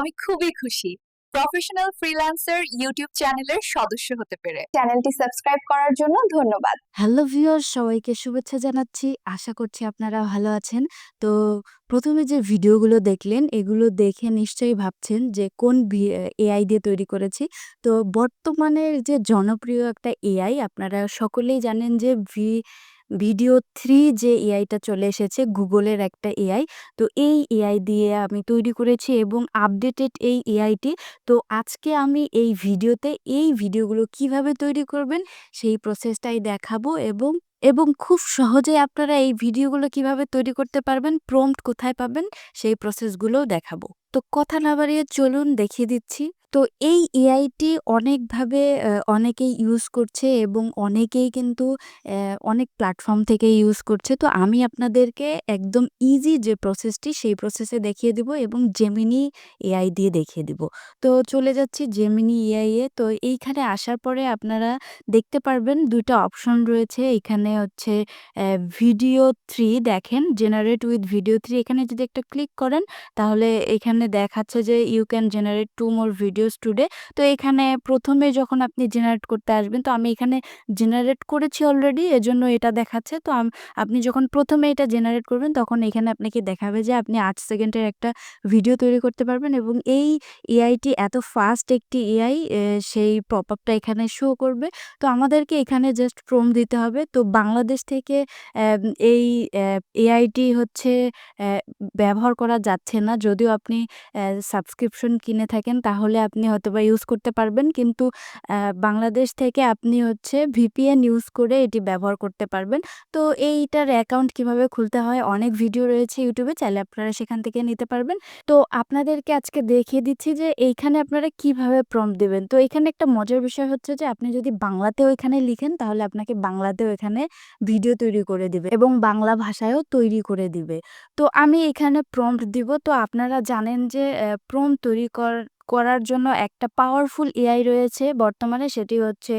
আমি খুবই খুশি। প্রফেশনাল ফ্রিল্যান্সার ইউটিউব চ্যানেলের সদস্য হতে পেরে। চ্যানেলটি সাবস্ক্রাইব করার জন্য ধন্যবাদ। হ্যালো ভিউয়ার্স সবাইকে শুভেচ্ছা জানাচ্ছি। আশা করছি আপনারা ভালো আছেন। তো প্রথমে যে ভিডিওগুলো দেখলেন এগুলো দেখে নিশ্চয়ই ভাবছেন যে কোন এআই দিয়ে তৈরি করেছি। তো বর্তমানের যে জনপ্রিয় একটা এআই আপনারা সকলেই জানেন যে ভি ভিডিও থ্রি যে এআইটা চলে এসেছে, গুগলের একটা এআই। তো এই এআই দিয়ে আমি তৈরি করেছি এবং আপডেটেড এই এআইটি তো আজকে আমি এই ভিডিওতে এই ভিডিওগুলো কীভাবে তৈরি করবেন সেই প্রসেসটাই দেখাবো এবং এবং খুব সহজেই আপনারা এই ভিডিওগুলো কীভাবে তৈরি করতে পারবেন প্রম্পট কোথায় পাবেন, সেই প্রসেসগুলোও দেখাবো। তো কথা না বাড়িয়ে চলুন দেখিয়ে দিচ্ছি। তো এই এআইটি অনেকভাবে অনেকেই ইউজ করছে এবং অনেকেই কিন্তু অনেক প্ল্যাটফর্ম থেকে ইউজ করছে। তো আমি আপনাদেরকে একদম ইজি যে প্রসেসটি সেই প্রসেসে দেখিয়ে দিব এবং জেমিনি এআই দিয়ে দেখিয়ে দিব। তো চলে যাচ্ছি জেমিনি এআই এ। তো এইখানে আসার পরে আপনারা দেখতে পারবেন দুইটা অপশন রয়েছে। এখানে হচ্ছে ভিডিও থ্রি দেখেন জেনারেট উইথ ভিডিও থ্রি এখানে যদি একটা ক্লিক করেন, তাহলে এখানে দেখাচ্ছে যে you can generate two more videos today তো এখানে প্রথমে যখন আপনি জেনারেট করতে আসবেন, তো আমি এখানে জেনারেট করেছি অলরেডি এজন্য এটা দেখাচ্ছে। তো আপনি যখন প্রথমে এটা জেনারেট করবেন, তখন এখানে আপনাকে দেখাবে যে আপনি আট সেকেন্ডের একটা ভিডিও তৈরি করতে পারবেন এবং এই এআইটি এত ফাস্ট একটি এআই সেই পপ আপটা এখানে শো করবে। তো আমাদেরকে এখানে জাস্ট প্রম দিতে হবে। তো বাংলাদেশ থেকে এই এআইটি হচ্ছে ব্যবহার করা যাচ্ছে না। যদিও আপনি সাবস্ক্রিপশন কিনে থাকেন, তাহলে আপনি হয়তোবা ইউজ করতে পারবেন। কিন্তু বাংলাদেশ থেকে আপনি হচ্ছে ভিপিএন ইউজ করে এটি ব্যবহার করতে পারবেন। তো এইটার অ্যাকাউন্ট কীভাবে খুলতে হয়? অনেক ভিডিও রয়েছে ইউটিউবে চাইলে আপনারা সেখান থেকে নিতে পারবেন। তো আপনাদেরকে আজকে দেখিয়ে দিচ্ছি যে এইখানে আপনারা কীভাবে প্রম্পট দেবেন। তো এখানে একটা মজার বিষয় হচ্ছে যে, আপনি যদি বাংলাতেও এখানে লিখেন, তাহলে আপনাকে বাংলাতেও এখানে ভিডিও তৈরি করে দিবে এবং বাংলা ভাষায়ও তৈরি করে দিবে। তো আমি এখানে প্রম্পট দিব। তো আপনারা জানেন যে প্রম্পট তৈরি কর করার জন্য একটা পাওয়ারফুল এআই রয়েছে। বর্তমানে সেটি হচ্ছে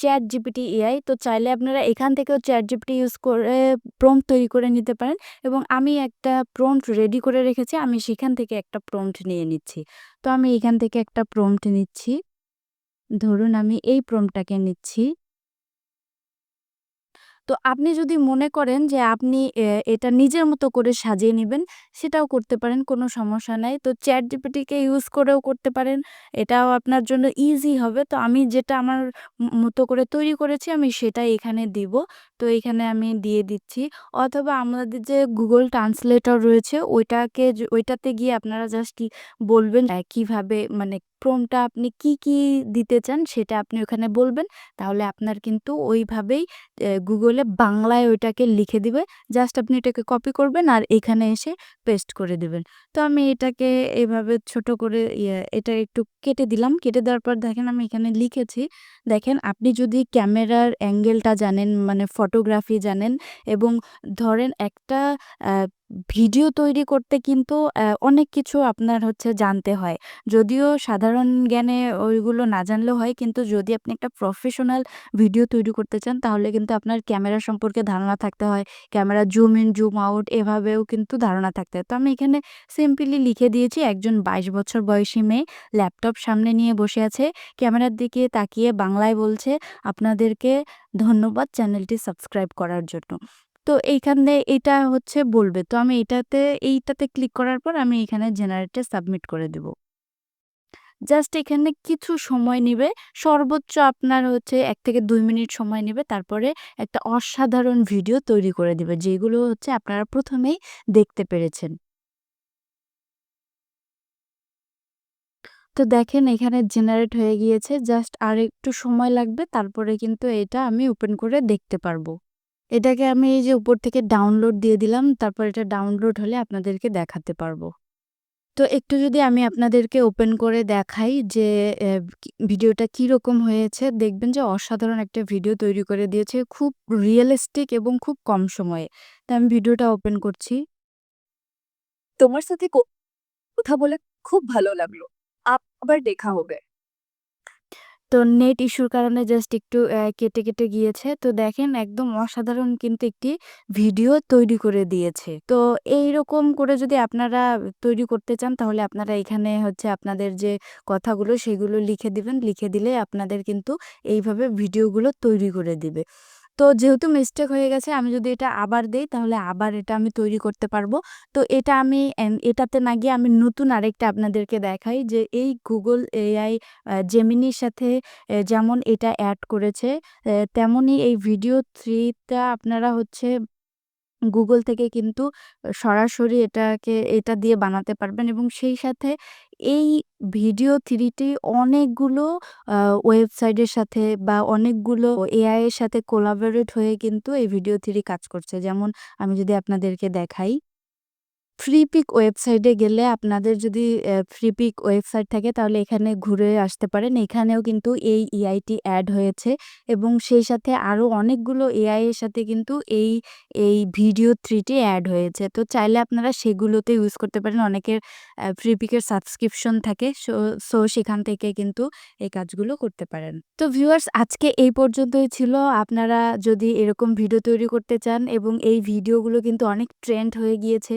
চ্যাট জিপিটি এআই তো চাইলে আপনারা এখান থেকেও চ্যাট জিপিটি ইউজ করে প্রম্পট তৈরি করে নিতে পারেন এবং আমি একটা প্রম্পট রেডি করে রেখেছি। আমি সেখান থেকে একটা প্রম্পট নিয়ে নিচ্ছি। তো আমি এখান থেকে একটা প্রম্পট নিচ্ছি। ধরুন আমি এই প্রম্পটটাকে নিচ্ছি। তো আপনি যদি মনে করেন যে আপনি এটা নিজের মতো করে সাজিয়ে নেবেন সেটাও করতে পারেন, কোনো সমস্যা নাই। তো ChatGPT-কে ইউজ করেও করতে পারেন। এটাও আপনার জন্য ইজি হবে। তো আমি যেটা আমার মতো করে তৈরি করেছি আমি সেটাই এখানে দিব। তো এখানে আমি দিয়ে দিচ্ছি। অথবা আমাদের যে গুগল ট্রান্সলেটর রয়েছে ওইটাকে ওইটাতে গিয়ে আপনারা জাস্ট বলবেন কীভাবে মানে প্রম্পটটা আপনি কি, কি দিতে চান সেটা আপনি ওখানে বলবেন। তাহলে আপনার কিন্তু ওইভাবেই গুগলে বাংলায় ওইটাকে লিখে দিবে। জাস্ট আপনি এটাকে কপি করবেন আর এখানে এসে পেস্ট করে দিবেন। তো আমি এটাকে এভাবে ছোট করে ইয়ে এটা একটু কেটে দিলাম। কেটে দেওয়ার পর দেখেন আমি এখানে লিখেছি। দেখেন আপনি যদি ক্যামেরার অ্যাঙ্গেলটা জানেন মানে ফটোগ্রাফি জানেন এবং ধরেন একটা ভিডিও তৈরি করতে কিন্তু অনেক কিছু আপনার হচ্ছে জানতে হয়। যদিও সাধারণ জ্ঞানে ওইগুলো না জানলেও হয় কিন্তু যদি আপনি একটা প্রফেশনাল ভিডিও তৈরি করতে চান তাহলে কিন্তু আপনার ক্যামেরা সম্পর্কে ধারণা থাকতে হয়। Camera zoom in, zoom out এভাবেও কিন্তু ধারণা থাকতে হয়। তো আমি এখানে সিম্পলি লিখে দিয়েছি একজন ২২ বছর বয়সী মেয়ে ল্যাপটপ সামনে নিয়ে বসে আছে। ক্যামেরার দিকে তাকিয়ে বাংলায় বলছে, "আপনাদেরকে ধন্যবাদ চ্যানেলটি সাবস্ক্রাইব করার জন্য।" তো এইখানে এটা হচ্ছে বলবে। তো আমি এটাতে, এইটাতে ক্লিক করার পর আমি এখানে জেনারেটে সাবমিট করে দিব। জাস্ট এখানে কিছু সময় নিবে। সর্বোচ্চ আপনার হচ্ছে এক থেকে দুই মিনিট সময় নিবে। তারপরে একটা অসাধারণ ভিডিও তৈরি করে দিবে। যেগুলো হচ্ছে আপনারা প্রথমেই দেখতে পেরেছেন। তো দেখেন এখানে জেনারেট হয়ে গিয়েছে। জাস্ট আরেকটু সময় লাগবে। তারপরে কিন্তু এটা আমি ওপেন করে দেখতে পারব। এটাকে আমি এই যে উপর থেকে ডাউনলোড দিয়ে দিলাম। তারপর এটা ডাউনলোড হলে আপনাদেরকে দেখাতে পারব। তো একটু যদি আমি আপনাদেরকে ওপেন করে দেখাই যে এ কি ভিডিওটা কীরকম হয়েছে, দেখবেন যে অসাধারণ একটা ভিডিও তৈরি করে দিয়েছে। খুব রিয়েলিস্টিক এবং খুব কম সময়ে। তো আমি ভিডিওটা ওপেন করছি। তোমার সাথে কথা বলে খুব ভালো লাগল। আবার দেখা হবে। তো নেট ইস্যুর কারণে জাস্ট একটু কেটে, কেটে গিয়েছে। তো দেখেন একদম অসাধারণ কিন্তু একটি ভিডিও তৈরি করে দিয়েছে। তো এই রকম করে যদি আপনারা তৈরি করতে চান তাহলে আপনারা এখানে হচ্ছে আপনাদের যে কথাগুলো সেগুলো লিখে দিবেন। লিখে দিলে আপনাদের কিন্তু এইভাবে ভিডিওগুলো তৈরি করে দিবে। তো যেহেতু মিস্টেক হয়ে গেছে, আমি যদি এটা আবার দেই, তাহলে আবার এটা আমি তৈরি করতে পারব। তো এটা আমি এটাতে না গিয়ে আমি নতুন আরেকটা আপনাদেরকে দেখাই যে এই গুগল এআই জেমিনির সাথে যেমন এটা অ্যাড করেছে তেমনই এই ভিডিও থ্রিটা আপনারা হচ্ছে গুগল থেকে কিন্তু সরাসরি এটাকে, এটা দিয়ে বানাতে পারবেন এবং সেই সাথে এই ভিডিও থ্রিটি অনেকগুলো ওয়েবসাইটের সাথে বা অনেকগুলো এআই এর সাথে কোলাবোরেট হয়ে কিন্তু এই ভিডিও থ্রি কাজ করছে। যেমন আমি যদি আপনাদেরকে দেখাই ফ্রিপিক ওয়েবসাইটে গেলে আপনাদের যদি ফ্রিপিক ওয়েবসাইট থাকে তাহলে এখানে ঘুরে আসতে পারেন। এখানেও কিন্তু এই এআইটি অ্যাড হয়েছে এবং সেই সাথে আরও অনেকগুলো AI এর সাথে কিন্তু এই, এই ভিডিও থ্রিটি অ্যাড হয়েছে। তো চাইলে আপনারা সেগুলোতে ইউজ করতে পারেন। অনেকের ফ্রিপিকের সাবস্ক্রিপশন থাকে। সো সেখান থেকে কিন্তু এই কাজগুলো করতে পারেন। তো ভিউয়ার্স আজকে এই পর্যন্তই ছিল। আপনারা যদি এরকম ভিডিও তৈরি করতে চান এবং এই ভিডিওগুলো কিন্তু অনেক ট্রেন্ড হয়ে গিয়েছে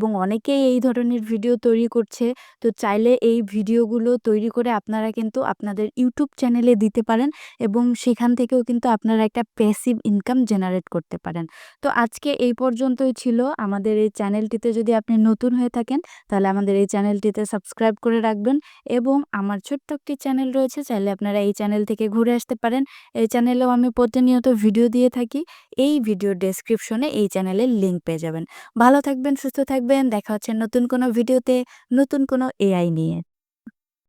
এবং অনেকেই এই ধরনের ভিডিও তৈরি করছে। তো চাইলে এই ভিডিওগুলো তৈরি করে আপনারা কিন্তু আপনাদের ইউটিউব চ্যানেলে দিতে পারেন এবং সেখান থেকেও কিন্তু আপনারা একটা প্যাসিভ ইনকাম জেনারেট করতে পারেন। তো আজকে এই পর্যন্তই ছিল। আমাদের এই চ্যানেলটিতে যদি আপনি নতুন হয়ে থাকেন তাহলে আমাদের এই চ্যানেলটিতে সাবস্ক্রাইব করে রাখবেন এবং আমার ছোট্ট একটি চ্যানেল রয়েছে চাইলে আপনারা এই চ্যানেল থেকে ঘুরে আসতে পারেন। এই চ্যানেলেও আমি প্রতিনিয়ত ভিডিও দিয়ে থাকি। এই ভিডিও ডেসক্রিপশনে এই চ্যানেলের লিঙ্ক পেয়ে যাবেন। ভালো থাকবেন, সুস্থ থাকবেন। দেখা হচ্ছে নতুন কোনো ভিডিওতে নতুন কোনো এআই নিয়ে।